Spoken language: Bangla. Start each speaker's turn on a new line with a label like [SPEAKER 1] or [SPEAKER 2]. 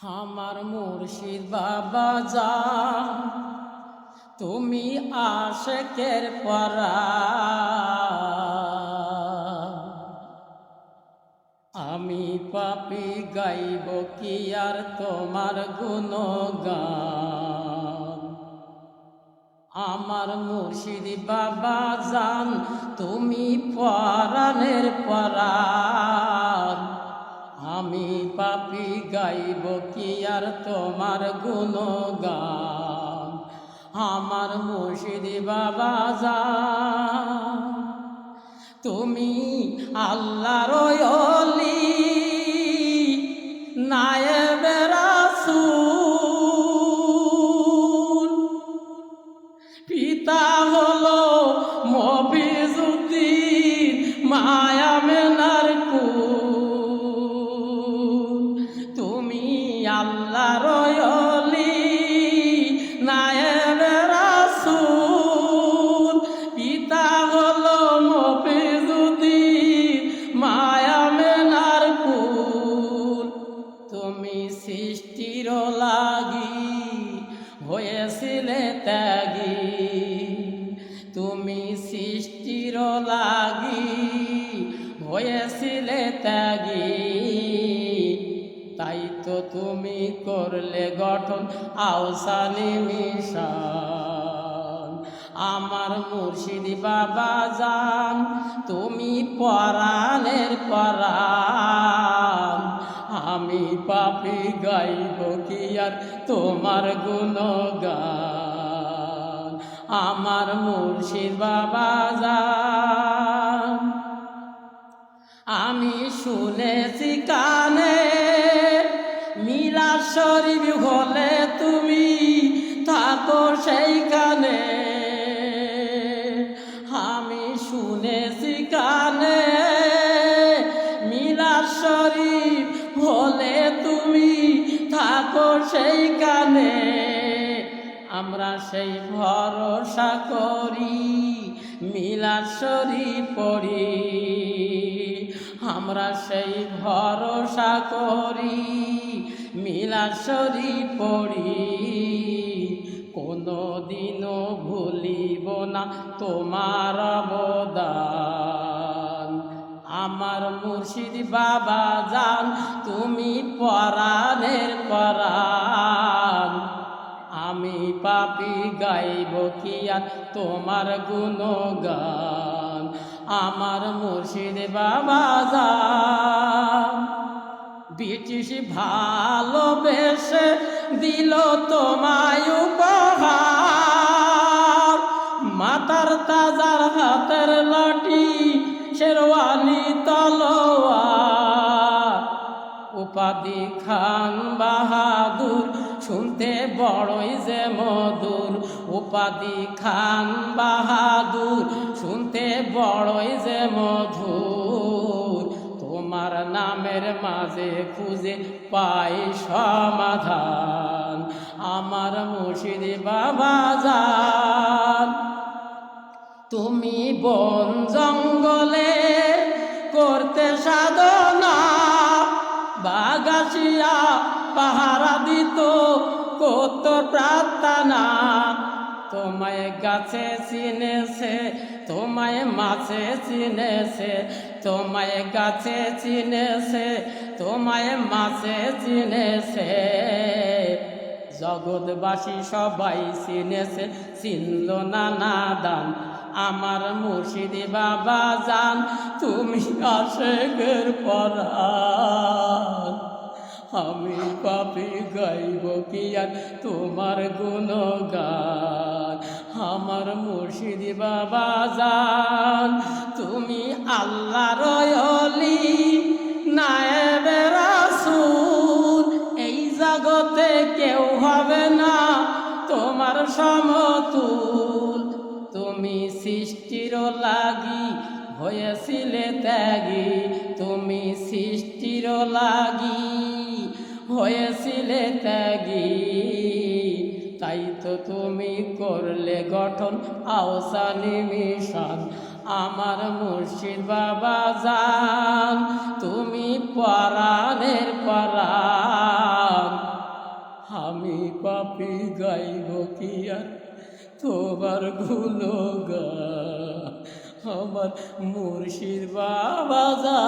[SPEAKER 1] আমার মুর্শিদ বাবা যান তুমি আশেকের পরা আমি পাপি গাইব কি আর তোমার গুণগান? আমার মুর্শিদ বাবা যান তুমি পরাণের পরাণ আমি পাপি গাইব কি আর তোমার গুণগান? আমার মুর্শিদ বাবা যান। তুমি আল্লাহর অলি নায়েবে পিতা আল্লাহর অলি নায়েবে রাসূল। পিতা হলো মবিজুদ্দিন মায়া মেনার তুমি সৃষ্টির লাগি, হয়েছিলে ত্যাগী। তুমি সৃষ্টির লাগি হয়েছিলে তো তুমি করলে গঠন, আওসানি মিশন। আমার মুর্শিদি বাবা যান, তুমি পরাণের পরাণ। আমি পাপি গাইব কি আর তোমার গুণগান? আমার মুর্শিদ বাবা যান। আমি শুনেছি কানে হলে তুমি থাকো সেইখানে। আমি শুনেছি কানে মিলা শরীফ হলে তুমি থাকো সেইখানে। আমরা সেই ভরসা করি, মিলাদ শরীফ পড়ি। আমরা সেই ভরসা করি মিলাদ শরীফ পড়ি। কোনো দিনও ভুলিব না তোমার অবদান। আমার মুর্শিদ বাবা যান, তুমি পরাণের পরাণ। আমি পাপি গাইব কি আর তোমার গুণগান? আমার মুর্শিদ বাবা যান ব্রিটিশ ভালোবেসে দিল তোমায় উপহার। মাতার তাজার হাতের লাঠি, শেরওয়ানি তলোয়ার। উপাধি খান বাহাদুর শুনতে বড়ই যে মধুর, উপাধি খান বাহাদুর, শুনতে বড়ই যে মধুর। তোমার নামের মাঝে খুঁজে পাই সমাধান, আমার মুর্শিদ বাবা যান তুমি বন কত প্রার্থনা? তোমায় গাছে চিনেছে, তোমায় মাছে চিনেছে, তোমায় গাছে চিনেছে, তোমায় মাছে চিনেছে। জগৎবাসী সবাই চিনেছে, চিনল না দান। আমার মুর্শিদি বাবা যান তুমি আশেকের পরাণ। আমি পাপি গাইব কি আর? তোমার গুণগান, আমার মুর্শিদি বাবা যান তুমি আল্লাহ রয়লি নায়েবে রাসূল। এই জগতে কেউ হবে না তোমার সমতুল। তুমি সৃষ্টির লাগি, হয়েছিলে ত্যাগী। তুমি ত্যাগী। তাই তো তুমি করলে গঠন আওসানি মিশন আমার মুর্শিদ বাবা যান তুমি পরাণের পরাণ। পাপি গাইব কি আর? তোমারগুলো আমার মুর্শিদ বাবা যা